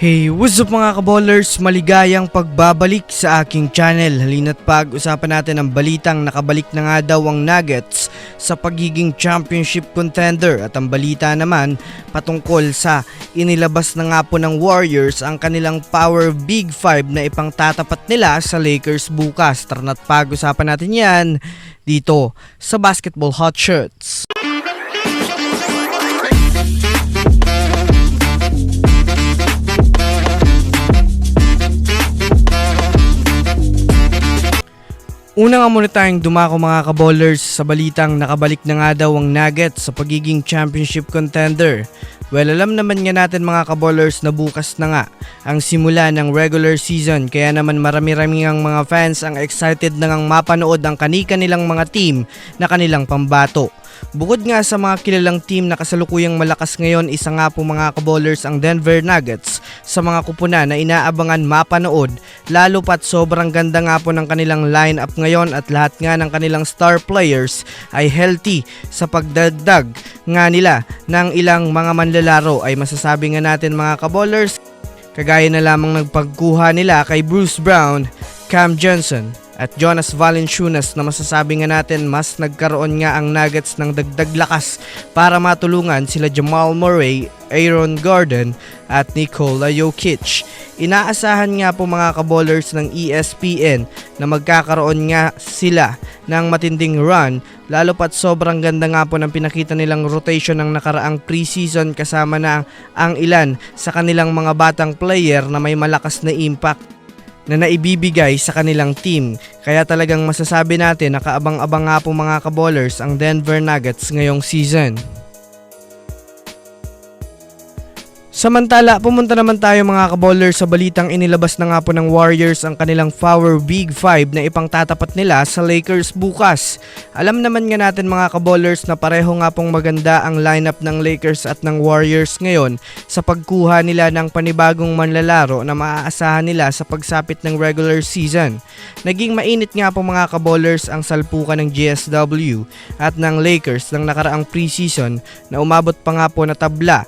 Hey, what's up mga kaballers? Maligayang pagbabalik sa aking channel. Halina't pag-usapan natin ang balitang nakabalik na nga daw ang Nuggets sa pagiging championship contender at ang balita naman patungkol sa inilabas na nga po ng Warriors ang kanilang Power Big 5 na ipangtatapat nila sa Lakers bukas. Tara na't pag-usapan natin yan dito sa Basketball Hot Shirts. Una nga muna tayong dumako mga kaballers sa balitang nakabalik na nga daw ang Nuggets sa pagiging championship contender. Well, alam naman nga natin mga kaballers na bukas na nga ang simula ng regular season kaya naman marami-rami ang mga fans ang excited na ngang mapanood ang kanika nilang mga team na kanilang pambato. Bukod nga sa mga kilalang team na kasalukuyang malakas ngayon, isa nga po mga kaballers ang Denver Nuggets. Sa mga kupuna na inaabangan mapanood lalo pat sobrang ganda nga po ng kanilang lineup ngayon at lahat nga ng kanilang star players ay healthy sa pagdagdag nga nila ng ilang mga manlalaro. Ay masasabi nga natin mga kaballers kagaya na lamang nagpagkuha nila kay Bruce Brown, Cam Johnson at Jonas Valanciunas na masasabi nga natin mas nagkaroon nga ang Nuggets ng dagdag lakas para matulungan sila Jamal Murray, Aaron Gordon at Nikola Jokic. Inaasahan nga po mga kaballers ng ESPN na magkakaroon nga sila ng matinding run lalo pat sobrang ganda nga po ng pinakita nilang rotation ng nakaraang preseason kasama na ang ilan sa kanilang mga batang player na may malakas na impact na naibibigay sa kanilang team. Kaya talagang masasabi natin na kaabang-abang nga po mga kaballers ang Denver Nuggets ngayong season. Samantala, pumunta naman tayo mga kaballers sa balitang inilabas na nga po ng Warriors ang kanilang Power Big 5 na ipangtatapat nila sa Lakers bukas. Alam naman nga natin mga kaballers na pareho nga pong maganda ang lineup ng Lakers at ng Warriors ngayon sa pagkuha nila ng panibagong manlalaro na maaasahan nila sa pagsapit ng regular season. Naging mainit nga po mga kaballers ang salpukan ng GSW at ng Lakers ng nakaraang preseason na umabot pa nga po na tabla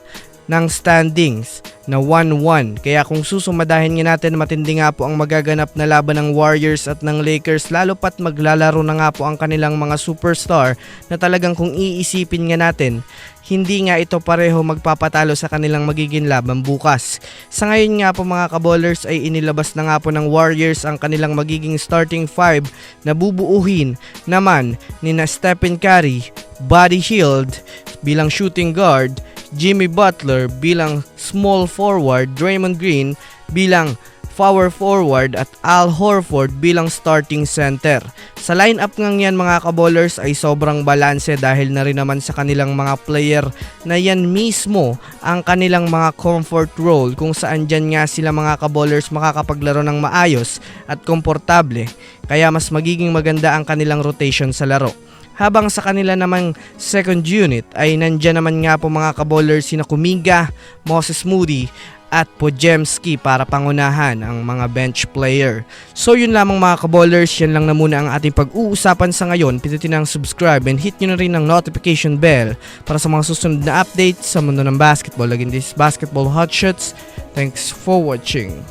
ng standings na 1-1. Kaya kung susumadahin nga natin matindi nga po ang magaganap na laban ng Warriors at ng Lakers lalo pat maglalaro na nga po ang kanilang mga superstar na talagang kung iisipin nga natin hindi nga ito pareho magpapatalo sa kanilang magiging laban bukas. Sa ngayon nga po mga kaballers ay inilabas na nga po ng Warriors ang kanilang magiging starting 5 na bubuuhin naman ni na Stephen Curry, Buddy Hield bilang shooting guard, Jimmy Butler bilang small forward, Draymond Green bilang power forward at Al Horford bilang starting center. Sa lineup ngang yan mga kaballers ay sobrang balanse dahil na rin naman sa kanilang mga player na yan mismo ang kanilang mga comfort role kung saan dyan nga sila mga kaballers makakapaglaro ng maayos at komportable kaya mas magiging maganda ang kanilang rotation sa laro. Habang sa kanila namang second unit ay nandyan naman nga po mga kaballers sina Kuminga, Moses Moody at Pojemski para pangunahan ang mga bench player. So yun lamang mga kaballers, yan lang na muna ang ating pag-uusapan sa ngayon. Pindutin ang subscribe and hit nyo na rin ang notification bell para sa mga susunod na updates sa mundo ng basketball. Again, this is Basketball Hotshots. Thanks for watching.